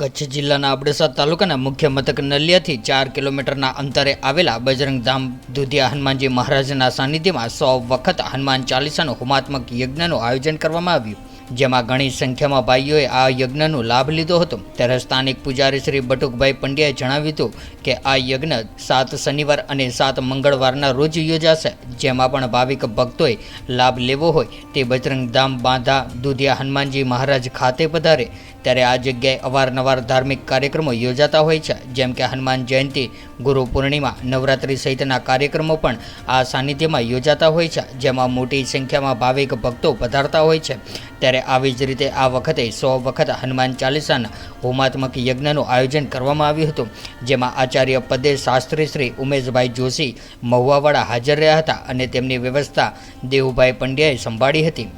કચ્છ જિલ્લાના અબડાસા તાલુકાના મુખ્ય મથક નલિયાથી ચાર કિલોમીટરના અંતરે આવેલા બજરંગધામ દુધિયા હનુમાનજી મહારાજના સાનિધ્યમાં સો વખત હનુમાન ચાલીસાનું હોમાત્મક યજ્ઞનું આયોજન કરવામાં આવ્યું. જેમાં ઘણી સંખ્યામાં ભાઈઓએ આ યજ્ઞનો લાભ લીધો હતો. ત્યારે સ્થાનિક પૂજારી શ્રી બટુકભાઈ પંડ્યાએ જણાવ્યું હતું કે આ યજ્ઞ સાત શનિવાર અને સાત મંગળવારના રોજ યોજાશે, જેમાં પણ ભાવિક ભક્તોએ લાભ લેવો હોય તે બજરંગ ધામ બાંધા, દુધિયા હનુમાનજી મહારાજ ખાતે પધારે. ત્યારે આ જગ્યાએ અવારનવાર ધાર્મિક કાર્યક્રમો યોજાતા હોય છે, જેમ કે હનુમાન જયંતિ, ગુરુ પૂર્ણિમા, નવરાત્રિ સહિતના કાર્યક્રમો પણ આ સાનિધ્યમાં યોજાતા હોય છે, જેમાં મોટી સંખ્યામાં ભાવિક ભક્તો પધારતા હોય છે. ત્યારે આવી જ રીતે આ વખતે સો વખત હનુમાન ચાલીસાના હોમાત્મક યજ્ઞનું આયોજન કરવામાં આવ્યું હતું, જેમાં આચાર્ય પદે શાસ્ત્રી શ્રી ઉમેશભાઈ જોશી મહુવાવાળા હાજર રહ્યા હતા અને તેમની વ્યવસ્થા દેવુભાઈ પંડ્યાએ સંભાળી હતી.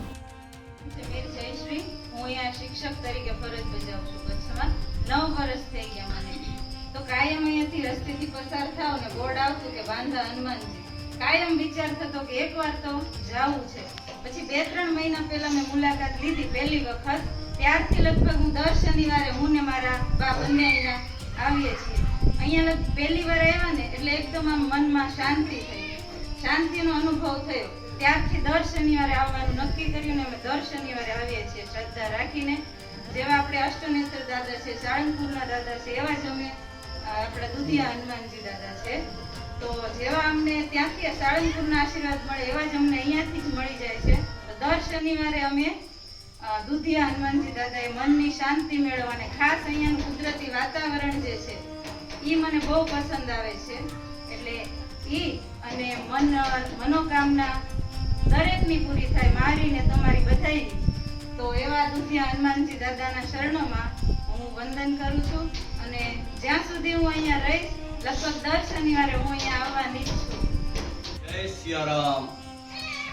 કાયમ વિચાર થતો કે એકવાર તો જાવું છે. પછી બે ત્રણ મહિના પહેલા મેં મુલાકાત લીધી પહેલી વખત. ત્યારથી લગભગ હું દર શનિવારે હું ને મારા બા બંને અહીંયા આવીએ છીએ. અહીંયા પહેલી વાર આવ્યા ને એટલે એકદમ આમ મનમાં શાંતિ થઈ. શાંતિનો અનુભવ થયો. ત્યારથી દર શનિવારે આવવાનું નક્કી કર્યું ને અમે દર શનિવારે આવીએ છીએ શ્રદ્ધા રાખીને. જેવા આપણે અષ્ટનેત્ર દાદા છે, સાળંગપુરના દાદા છે, એવા જ અમે આપણા દુધિયા હનુમાનજી દાદા છે. જેવા અમને ત્યાંથી સાળંગપુરના આશીર્વાદ મળે, એવા જ અમને અહીંયાથી જ મળી જાય છે. તો દર શનિવારે અમે દુધિયા હનુમાનજી દાદાએ મનની શાંતિ મેળવવા અને ખાસ અહીંયાનું કુદરતી વાતાવરણ જે છે એ મને બહુ પસંદ આવે છે. એટલે ઈ અને મન, મનોકામના દરેકની પૂરી થાય મારી ને તમારી બધાયની. તો એવા દુધિયા હનુમાનજી દાદાના શરણોમાં હું વંદન કરું છું અને જ્યાં સુધી હું અહીંયા રહીશ લગભગ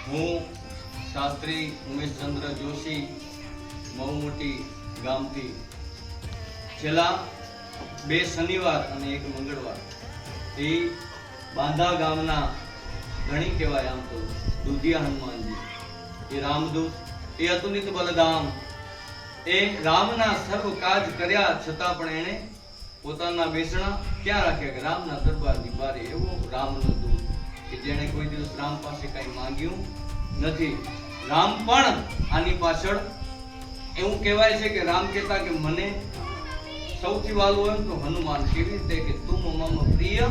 હું શાસ્ત્રી ઉમેશચંદ્ર જોશી બહુ મોટી ગામથી છેલ્લા બે શનિવાર અને એક મંગળવાર. એ બાંધા ગામના ઘણી કહેવાય આમ તો, દુધિયા હનુમાનજી. એ રામદૂત, એ અતુલિત બલધામ એ રામના સર્વ કાજ કર્યા છતાં પણ એણે પોતાના વેસણા ક્યાં રાખ્યા કે રામના દરબારની બારે એવો રામનો દૂત કે જેણે કોઈ દિવસ રામ પાસે કઈ માંગ્યું નથી. રામ પણ આની પાછળ એવું કહેવાય છે કે રામ કહેતા કે મને સૌથી વાલું હોય તો હનુમાન કેવી રીતે કે તું મમ પ્રિય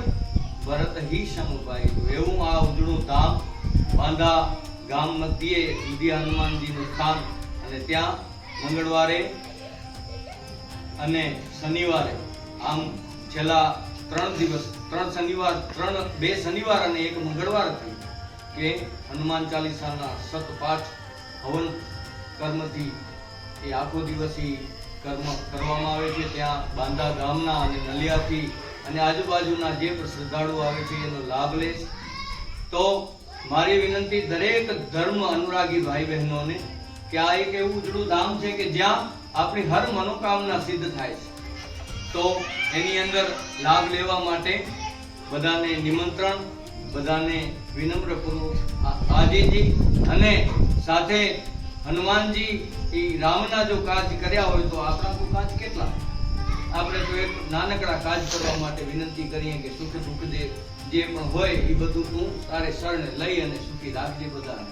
ભરત હિ સમભાઈ એવું આ ઉજળું ધામ બાંધા ગામ મધ્યે દુધિયા હનુમાનજીનું સ્થાન અને ત્યાં મંગળવારે અને શનિવારે આમ છેલ્લા ત્રણ દિવસ, ત્રણ શનિવાર, ત્રણ, બે શનિવાર અને એક મંગળવાર થયું કે હનુમાન ચાલીસાના સતપાઠ, હવન કર્મથી એ આખો દિવસ એ કર્મ કરવામાં આવે છે. ત્યાં બાંધા ગામના અને નલિયાથી અને આજુબાજુના જે શ્રદ્ધાળુઓ આવે છે, એનો લાભ લે તો મારી વિનંતી દરેક ધર્મ અનુરાગી ભાઈ બહેનોને કે આ એક એવું ઉજળું ધામ છે કે જ્યાં આપણી હર મનોકામના સિદ્ધ થાય છે. તો એની અંદર લાભ લેવા માટે બધાને નિમંત્રણ, બધાને વિનમ્રપૂર્વક આજીજી અને સાથે હનુમાનજી એ રામના જો કાજ કર્યા હોય તો આપણા કાજ કેટલા? આપણે તો એક નાનકડા કાજ કરવા માટે વિનંતી કરીએ કે સુખ દુઃખ દે જે પણ હોય એ બધું તું તારે શરણ લઈ અને સુખી રાખજે બધાને.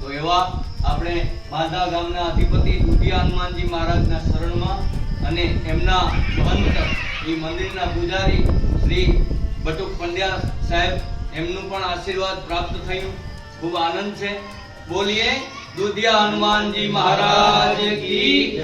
તો એવા આપણે બાંધા ગામના અધિપતિ દુધિયા હનુમાનજી મહારાજના શરણમાં અને એમના મંત્ર. એ મંદિરના પૂજારી શ્રી બટુક પંડ્યા સાહેબ, એમનું પણ આશીર્વાદ પ્રાપ્ત થયું. ખૂબ આનંદ છે. બોલીએ, દુધિયા હનુમાનજી મહારાજ કી